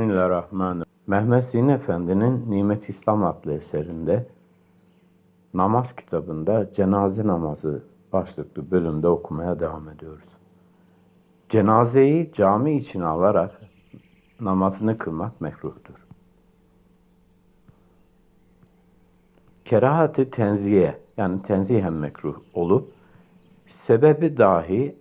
Bismillahirrahmanirrahim. Mehmet Zin Efendi'nin Nimet İslam adlı eserinde namaz kitabında cenaze namazı başlıklı bölümde okumaya devam ediyoruz. Cenazeyi cami içine alarak namazını kılmak mekruhtur. Kerahati tenziye yani tenzihen mekruh olup sebebi dahi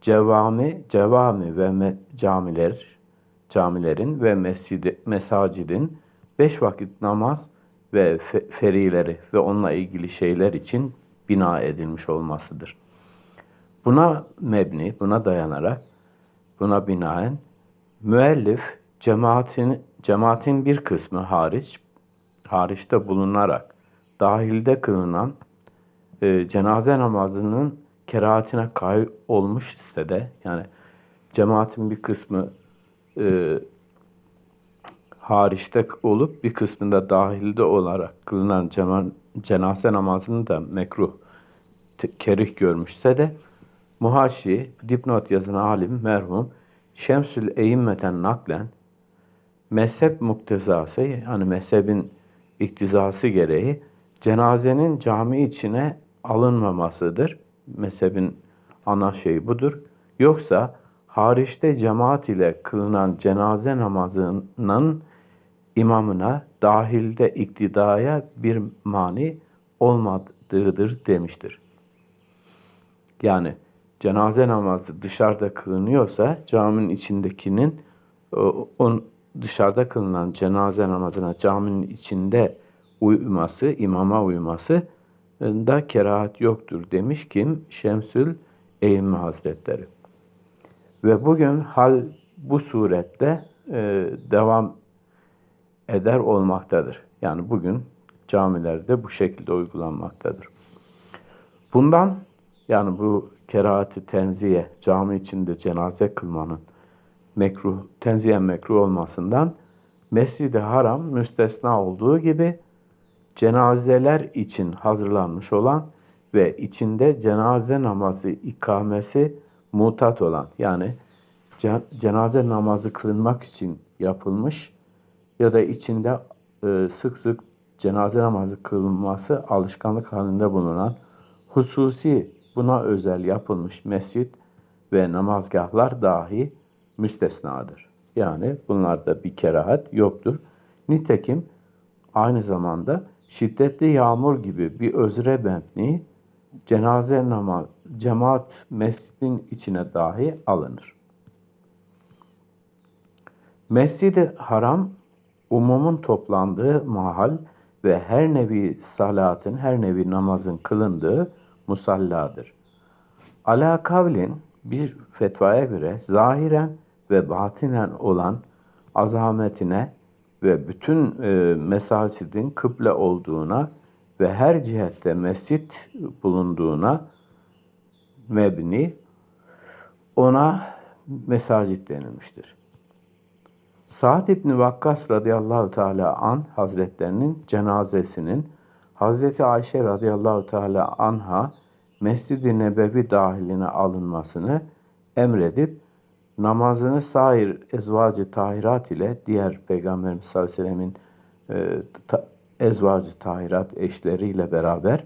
cevami, cevami ve me, camiler, camilerin ve mescidi, mesacidin beş vakit namaz ve fe, ferileri ve onunla ilgili şeyler için bina edilmiş olmasıdır. Buna mebni, buna dayanarak, buna binaen müellif cemaatin, cemaatin bir kısmı hariç, hariçte bulunarak dahilde kılınan e, cenaze namazının kerahatine kay olmuş ise de yani cemaatin bir kısmı e, hariçte olup bir kısmında dahilde olarak kılınan cema, cenaze namazını da mekruh kerih görmüşse de muhaşi dipnot yazan alim merhum Şemsül Eyyimme'ten naklen mezhep muktezası yani mezhebin iktizası gereği cenazenin cami içine alınmamasıdır. Mezhebin ana şeyi budur. Yoksa hariçte cemaat ile kılınan cenaze namazının imamına dahilde iktidaya bir mani olmadığıdır demiştir. Yani cenaze namazı dışarıda kılınıyorsa caminin içindekinin on dışarıda kılınan cenaze namazına caminin içinde uyması, imama uyması da kerahat yoktur demiş kim? Şemsül Eğimmi Hazretleri. Ve bugün hal bu surette e, devam eder olmaktadır. Yani bugün camilerde bu şekilde uygulanmaktadır. Bundan yani bu kerahati tenziye cami içinde cenaze kılmanın mekruh, tenziye mekruh olmasından Mescid-i Haram müstesna olduğu gibi cenazeler için hazırlanmış olan ve içinde cenaze namazı ikamesi mutat olan yani cenaze namazı kılınmak için yapılmış ya da içinde e, sık sık cenaze namazı kılınması alışkanlık halinde bulunan hususi buna özel yapılmış mescit ve namazgahlar dahi müstesnadır. Yani bunlarda bir kerahat yoktur. Nitekim aynı zamanda şiddetli yağmur gibi bir özre bentni cenaze namaz, cemaat mescidin içine dahi alınır. Mescid-i Haram umumun toplandığı mahal ve her nevi salatın, her nevi namazın kılındığı musalladır. Ala kavlin bir fetvaya göre zahiren ve batinen olan azametine ve bütün e, mesacidin kıble olduğuna ve her cihette mescit bulunduğuna mebni ona mesacit denilmiştir. Sa'd İbni Vakkas radıyallahu teala an hazretlerinin cenazesinin Hazreti Ayşe radıyallahu teala anha Mescid-i Nebevi dahiline alınmasını emredip namazını sair ezvacı tahirat ile diğer Peygamberimiz sallallahu aleyhi ve sellemin e, ta, ezvacı tahirat eşleriyle beraber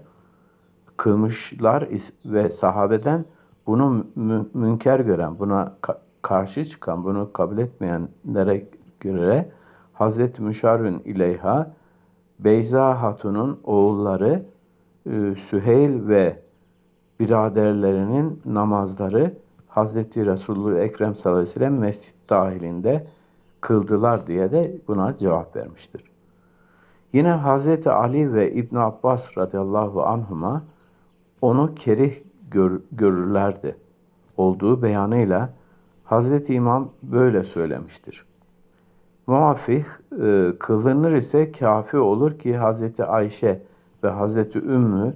kılmışlar ve sahabeden bunu münker gören, buna karşı çıkan, bunu kabul etmeyenlere göre Hazreti Müşarün İleyha Beyza Hatun'un oğulları e, Süheyl ve biraderlerinin namazları Hazreti Resulullah Ekrem sallallahu aleyhi ve sellem mescit dahilinde kıldılar diye de buna cevap vermiştir. Yine Hazreti Ali ve İbn Abbas radıyallahu anhuma onu kerih gör, görürlerdi. Olduğu beyanıyla Hazreti İmam böyle söylemiştir. Muafih e, kılınır ise kafi olur ki Hazreti Ayşe ve Hazreti Ümmü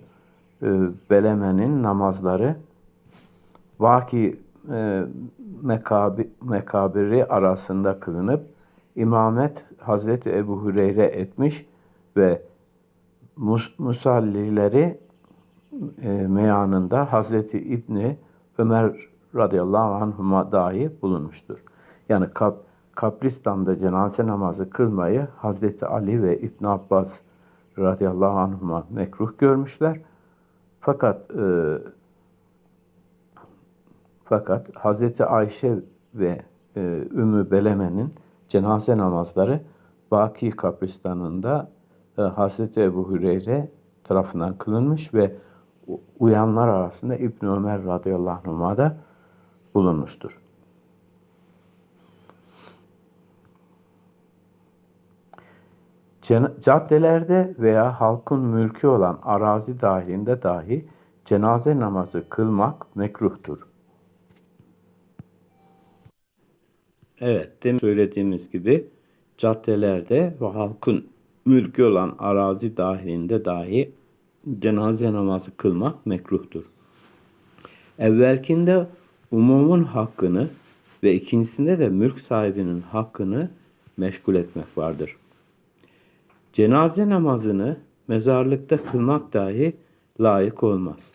e, Beleme'nin namazları vaki e, mekabi, mekabiri arasında kılınıp imamet Hazreti Ebu Hureyre etmiş ve mus, musallileri e, meyanında Hazreti İbni Ömer radıyallahu anhuma dahi bulunmuştur. Yani kab, kabristan'da cenaze namazı kılmayı Hazreti Ali ve İbn Abbas radıyallahu anhuma mekruh görmüşler. Fakat e, fakat Hazreti Ayşe ve e, Ümmü Beleme'nin cenaze namazları Baki kabristanında e, Hazreti Ebu Hüreyre tarafından kılınmış ve uyanlar arasında İbn Ömer radıyallahu anh'a da bulunmuştur. Caddelerde veya halkın mülkü olan arazi dahilinde dahi cenaze namazı kılmak mekruhtur. Evet, demin söylediğimiz gibi caddelerde ve halkın mülkü olan arazi dahilinde dahi cenaze namazı kılmak mekruhtur. Evvelkinde umumun hakkını ve ikincisinde de mülk sahibinin hakkını meşgul etmek vardır. Cenaze namazını mezarlıkta kılmak dahi layık olmaz.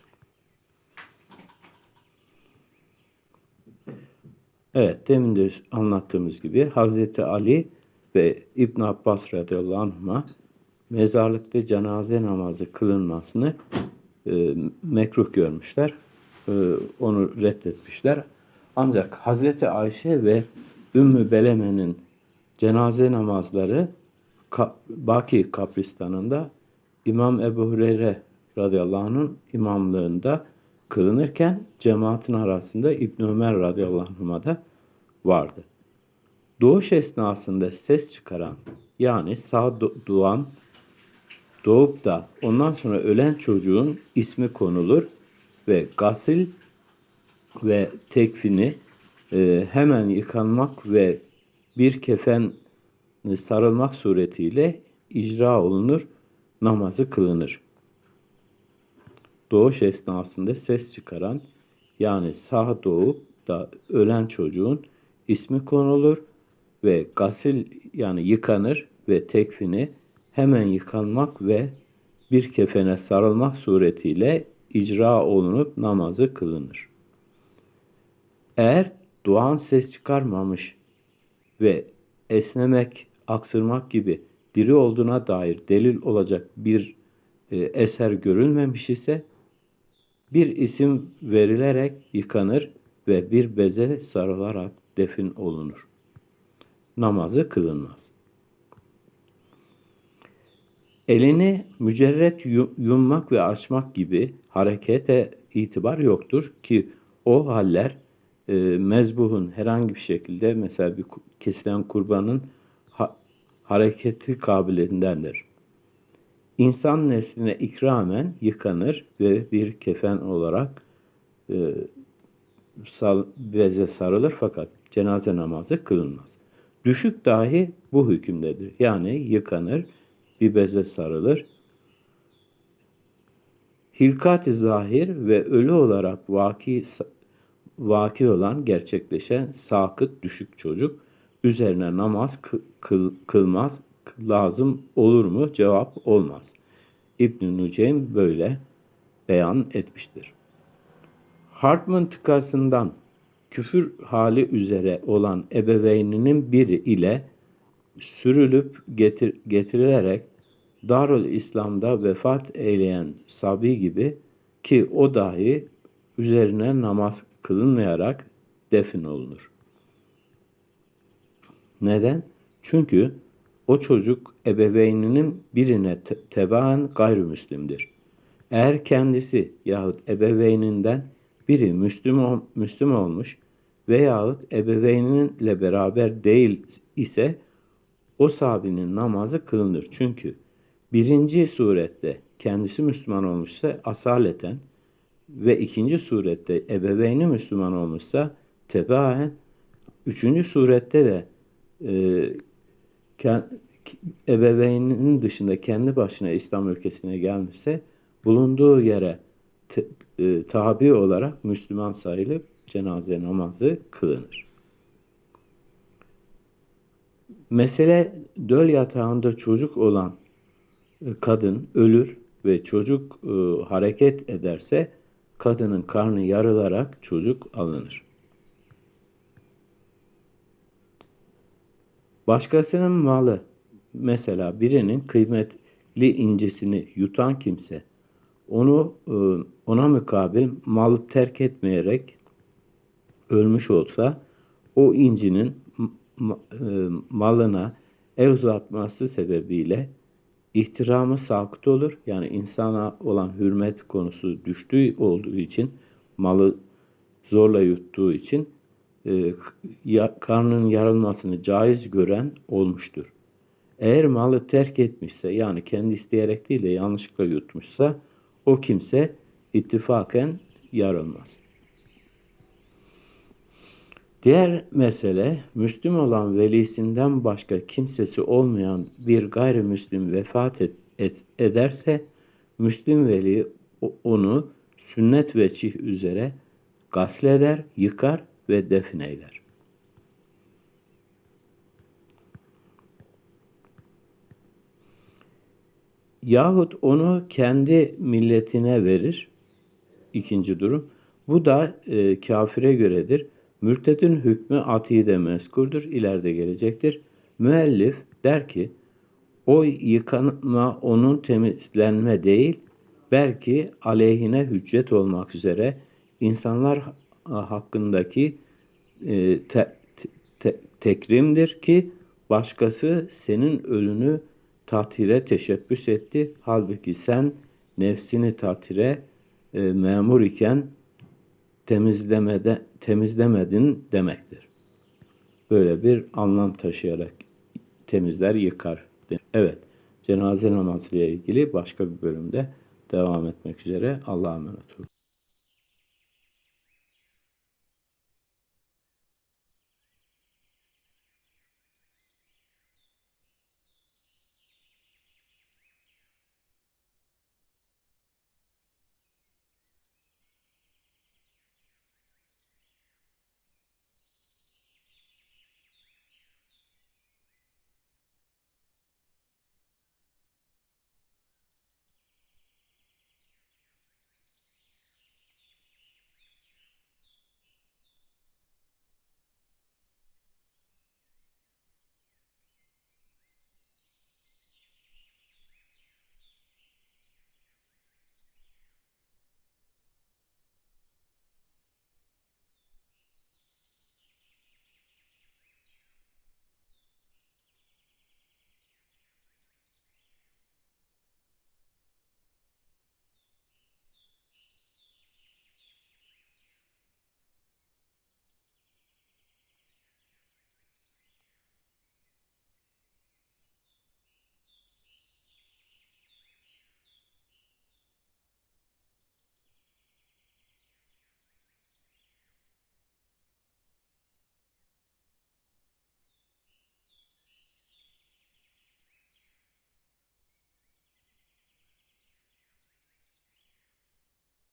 Evet, demin de anlattığımız gibi Hazreti Ali ve İbn Abbas radıyallahu anh'a mezarlıkta cenaze namazı kılınmasını e, mekruh görmüşler. E, onu reddetmişler. Ancak Hazreti Ayşe ve Ümmü Beleme'nin cenaze namazları Baki kabristanında İmam Ebu Hureyre radıyallahu anh'ın imamlığında kılınırken cemaatin arasında İbn Ömer radıyallahu anh'a da vardı. Doğuş esnasında ses çıkaran yani sağ doğan doğup da ondan sonra ölen çocuğun ismi konulur ve gasil ve tekfini e, hemen yıkanmak ve bir kefen sarılmak suretiyle icra olunur, namazı kılınır. Doğuş esnasında ses çıkaran yani sağ doğup da ölen çocuğun ismi konulur ve gasil yani yıkanır ve tekfini hemen yıkanmak ve bir kefene sarılmak suretiyle icra olunup namazı kılınır. Eğer duan ses çıkarmamış ve esnemek, aksırmak gibi diri olduğuna dair delil olacak bir e, eser görülmemiş ise bir isim verilerek yıkanır ve bir beze sarılarak defin olunur. Namazı kılınmaz. Elini mücerret yummak ve açmak gibi harekete itibar yoktur ki o haller e, mezbuhun herhangi bir şekilde mesela bir kesilen kurbanın ha, hareketi kabiliğindendir. İnsan nesline ikramen yıkanır ve bir kefen olarak e, sal, beze sarılır fakat cenaze namazı kılınmaz. Düşük dahi bu hükümdedir. Yani yıkanır, bir beze sarılır. Hilkat-ı zahir ve ölü olarak vaki, vaki olan gerçekleşen sakıt düşük çocuk üzerine namaz kıl, kılmaz lazım olur mu? Cevap olmaz. İbn-i Nuceym böyle beyan etmiştir. Harp mıntıkasından küfür hali üzere olan ebeveyninin biri ile sürülüp getir, getirilerek Darül İslam'da vefat eyleyen Sabi gibi ki o dahi üzerine namaz kılınmayarak defin olunur. Neden? Çünkü o çocuk ebeveyninin birine te tebaan gayrimüslimdir. Eğer kendisi yahut ebeveyninden biri Müslüm, Müslüm olmuş veyahut ebeveyninle beraber değil ise o sahabinin namazı kılınır. Çünkü birinci surette kendisi Müslüman olmuşsa asaleten ve ikinci surette ebeveyni Müslüman olmuşsa tebaen, üçüncü surette de e, ebeveyninin dışında kendi başına İslam ülkesine gelmişse bulunduğu yere te, e, tabi olarak Müslüman sayılıp cenaze namazı kılınır. Mesele döl yatağında çocuk olan kadın ölür ve çocuk e, hareket ederse kadının karnı yarılarak çocuk alınır. Başkasının malı, mesela birinin kıymetli incisini yutan kimse, onu e, ona mukabil malı terk etmeyerek ölmüş olsa, o incinin e, malına el uzatması sebebiyle ihtiramı sakıt olur. Yani insana olan hürmet konusu düştüğü olduğu için malı zorla yuttuğu için e, ya, karnının yarılmasını caiz gören olmuştur. Eğer malı terk etmişse yani kendi isteyerek değil de yanlışlıkla yutmuşsa o kimse ittifaken yarılmaz. Diğer mesele, Müslüm olan velisinden başka kimsesi olmayan bir gayrimüslim vefat et, et- ederse, Müslüm veli onu sünnet veçih üzere gasleder, yıkar ve defneyler. Yahut onu kendi milletine verir. İkinci durum. Bu da e, kafire göredir. Mürtedin hükmü atide mezkurdur. ileride gelecektir. Müellif der ki, o yıkanma onun temizlenme değil, belki aleyhine hüccet olmak üzere insanlar ha- hakkındaki e, te- te- tekrimdir ki başkası senin ölünü tatire teşebbüs etti. Halbuki sen nefsini tatire e, memur iken temizlemede temizlemedin demektir. Böyle bir anlam taşıyarak temizler, yıkar. Evet, cenaze namazı ile ilgili başka bir bölümde devam etmek üzere. Allah'a emanet olun.